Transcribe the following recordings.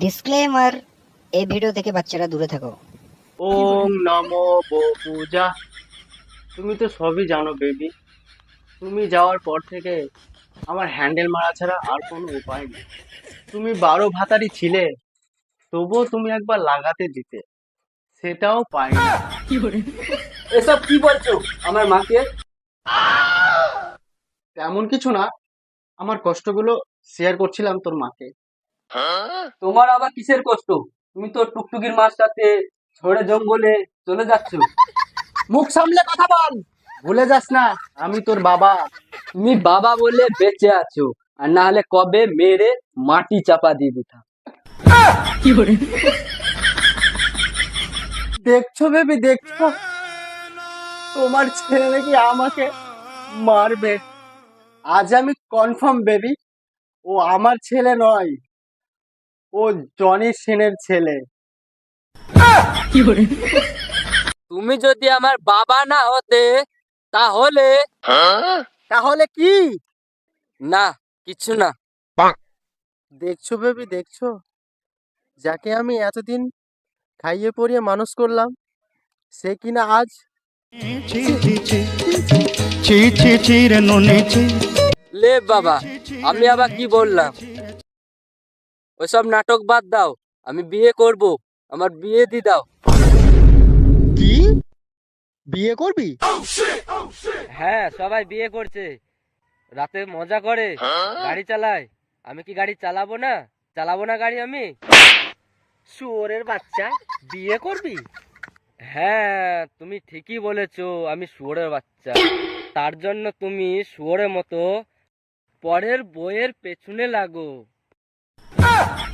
Disclaimer এই video থেকে বাচ্চারা দূরে থাকো। ওম নমো বো পূজা তুমি তো সবই জানো বেবি তুমি যাওয়ার পর থেকে আমার হ্যান্ডেল মারা ছাড়া আর কোনো উপায় নেই। তুমি বারো ভাতারি ছিলে তবুও তুমি একবার লাগাতে দিতে। সেটাও পাই না। এসব কি বলছো? আমার মাকে? তেমন কিছু না। আমার কষ্টগুলো শেয়ার করছিলাম তোর মাকে। তোমার আবার কিসের কষ্ট? তুমি তো টুকটুকির মাছ সাথে ঝড়ে জঙ্গলে চলে যাচ্ছ। মুখ সামলে কথা বল। ভুলে যাস না আমি তোর বাবা। তুমি বাবা বলে বেঁচে আছো আর না হলে কবে মেরে মাটি চাপা দিয়ে দিতাম। দেখছ বেবি দেখছ? তোমার ছেলে নাকি আমাকে মারবে? আজ আমি কনফার্ম বেবি। ও আমার ছেলে নয়। ও জনি সেনের ছেলে তুমি যদি আমার বাবা না হতে তাহলে তাহলে কি না কিছু না দেখছ বেবি দেখছ যাকে আমি এতদিন খাইয়ে পরিয়ে মানুষ করলাম সে কিনা আজ ছি ছি ছি ছি ছি ছি রে ননি ছি লে বাবা আমি আবার কি বললাম ওইসব নাটক বাদ দাও। আমি বিয়ে করব। আমার বিয়ে দি দাও। কি? বিয়ে করবি? হ্যাঁ সবাই বিয়ে করছে। রাতে মজা করে। গাড়ি চালায়। আমি কি গাড়ি চালাবো না? চালাবো না গাড়ি আমি? শুয়োরের বাচ্চা বিয়ে করবি? হ্যাঁ তুমি ঠিকই বলেছ আমি শুয়োরের বাচ্চা। তার জন্য তুমি শুয়োরের মতো পরের বইয়ের পেছনে লাগো।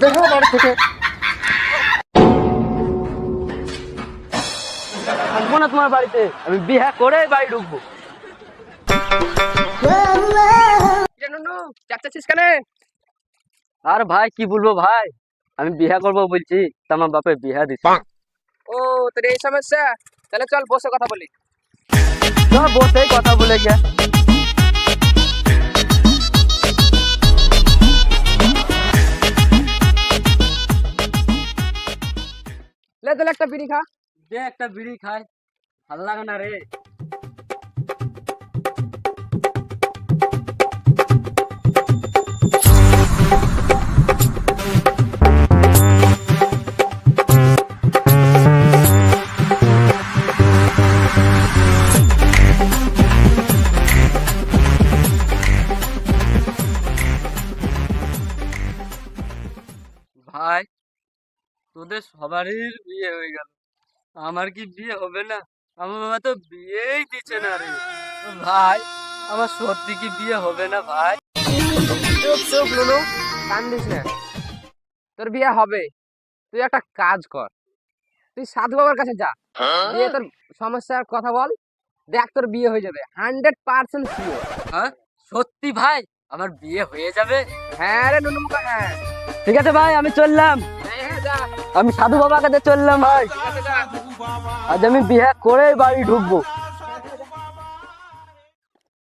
দেখো বাড়ি থেকে। না তোমার বাড়িতে? আমি বিয়ে করে বাড়ি ঢুকবো। চাচ্ছিস কেন? আর ভাই কি বলব ভাই? আমি বিয়ে করব বলছি তা আমার বাপে বিয়ে দিচ্ছে ও তোর এই সমস্যা? তাহলে চল বসে কথা বলি। বসেই কথা বলে গিয়া লে তাহলে একটা বিড়ি খা দে একটা বিড়ি খাই ভালো লাগে না রে তোদের সবারই বিয়ে হয়ে গেল। আমার কি বিয়ে হবে না? আমার বাবা তো বিয়েই দিচ্ছে না রে। ভাই আমার সত্যি কি বিয়ে হবে না ভাই? চুপ চুপ লুলু কান্দিস না। তোর বিয়ে হবে। তুই একটা কাজ কর। তুই সাধু বাবার কাছে যা। দিয়ে তোর সমস্যার কথা বল। দেখ তোর বিয়ে হয়ে যাবে। হান্ড্রেড পার্সেন্ট শিওর হ্যাঁ? সত্যি ভাই? আমার বিয়ে হয়ে যাবে? হ্যাঁ রে নুনু হ্যাঁ। ঠিক আছে ভাই আমি চললাম। আমি সাধু বাবার কাছে চললাম ভাই। আজ আমি বিয়ে করে বাড়ি ঢুকবো।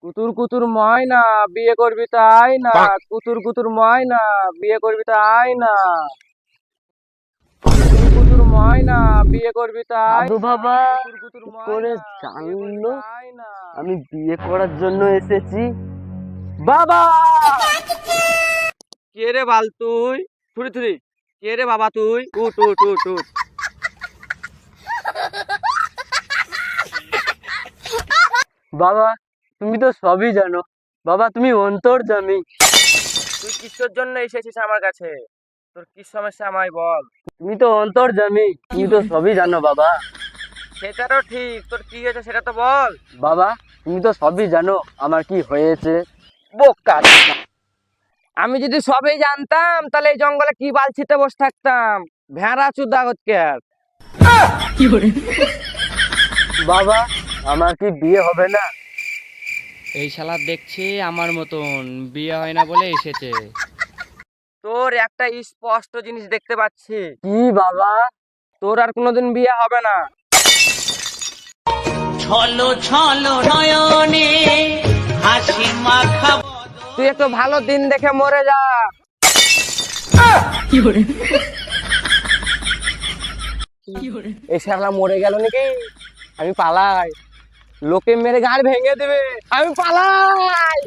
কুতুর কুতুর ময়না বিয়ে করবি তো আয় না। কুতুর কুতুর ময়না বিয়ে করবি তো আয় না। কুতুর কুতুর ময়না বিয়ে করবি তো সাধু বাবা কুতুর কুতুর করে জানলো? আমি বিয়ে করার জন্য এসেছি। বাবা! কে রে বাল তুই? থুড়ি থুরি কে রে বাবা তুই? উঠ উঠ উঠ উঠ। বাবা তুমি তো সবই জানো। বাবা তুমি অন্তর জামি তুই কিসের জন্য এসেছিস আমার কাছে? তোর কি সমস্যা আমায় বল। তুমি তো অন্তর জামি তুমি তো সবই জানো বাবা। সেটা তো ঠিক তোর কি হয়েছে সেটা তো বল। বাবা তুমি তো সবই জানো আমার কি হয়েছে। বোকা। আমি যদি সবই জানতাম তাহলে এই জঙ্গলে কি বালছিতে বসে থাকতাম? ভেড়া চুদা হচ্ছে বাবা আমার কি বিয়ে হবে না? এই শালা দেখছি আমার মতন বিয়ে হয় না বলে এসেছে। তোর একটা স্পষ্ট জিনিস দেখতে পাচ্ছি। কি বাবা? তোর আর কোনোদিন বিয়ে হবে না। ছলো ছলো নয়নে তুই একটু ভালো দিন দেখে মরে যা। এই শালা মরে গেল নাকি? আমি পালাই। লোকে মেরে গাড় ভেঙে দেবে। আমি পালাই।